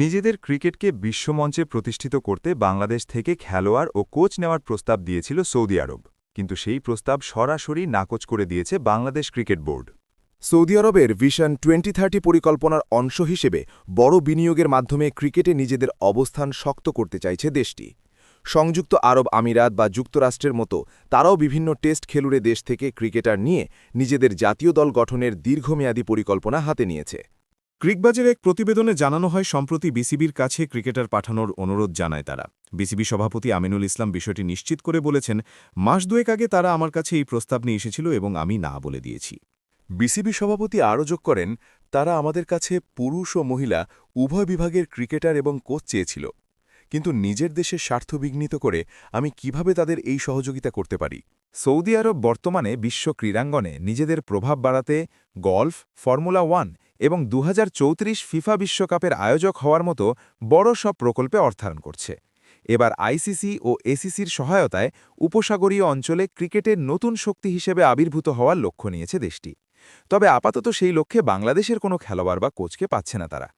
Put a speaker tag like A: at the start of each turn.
A: নিজেদের ক্রিকেটকে বিশ্বমঞ্চে প্রতিষ্ঠিত করতে বাংলাদেশ থেকে খেলোয়াড় ও কোচ নেওয়ার প্রস্তাব দিয়েছিল সৌদি আরব। কিন্তু সেই প্রস্তাব সরাসরি নাকচ করে দিয়েছে বাংলাদেশ ক্রিকেট বোর্ড।
B: সৌদি আরবের ভিশন টোয়েন্টি থার্টি পরিকল্পনার অংশ হিসেবে বড় বিনিয়োগের মাধ্যমে ক্রিকেটে নিজেদের অবস্থান শক্ত করতে চাইছে দেশটি। সংযুক্ত আরব আমিরাত বা যুক্তরাষ্ট্রের মতো তারাও বিভিন্ন টেস্ট খেলুড়ে দেশ থেকে ক্রিকেটার নিয়ে নিজেদের জাতীয় দল গঠনের দীর্ঘমেয়াদী পরিকল্পনা হাতে নিয়েছে।
C: ক্রিকবাজের এক প্রতিবেদনে জানানো হয়, সম্প্রতি বিসিবির কাছে ক্রিকেটার পাঠানোর অনুরোধ জানায় তারা। বিসিবি সভাপতি আমিনুল ইসলাম বিষয়টি নিশ্চিত করে বলেছেন, মাস দুয়েক আগে তারা আমার কাছে এই প্রস্তাব নিয়ে এসেছিল এবং আমি না বলে দিয়েছি।
B: বিসিবি সভাপতি আরও যোগ করেন, তারা আমাদের কাছে পুরুষ ও মহিলা উভয় বিভাগের ক্রিকেটার এবং কোচ চেয়েছিল। কিন্তু নিজের দেশের স্বার্থ বিঘ্নিত করে আমি কীভাবে তাদের এই সহযোগিতা করতে পারি?
A: সৌদি আরব বর্তমানে বিশ্ব ক্রীড়াঙ্গনে নিজেদের প্রভাব বাড়াতে গল্ফ, ফর্মুলা ওয়ান এবং দু হাজার চৌত্রিশ ফিফা বিশ্বকাপের আয়োজক হওয়ার মতো বড় সব প্রকল্পে অর্থায়ন করছে। এবার আইসিসি ও এসিসির সহায়তায় উপসাগরীয় অঞ্চলে ক্রিকেটের নতুন শক্তি হিসেবে আবির্ভূত হওয়ার লক্ষ্য নিয়েছে দেশটি। তবে আপাতত সেই লক্ষ্যে বাংলাদেশের কোনো খেলোয়াড় বা কোচকে পাচ্ছে না তারা।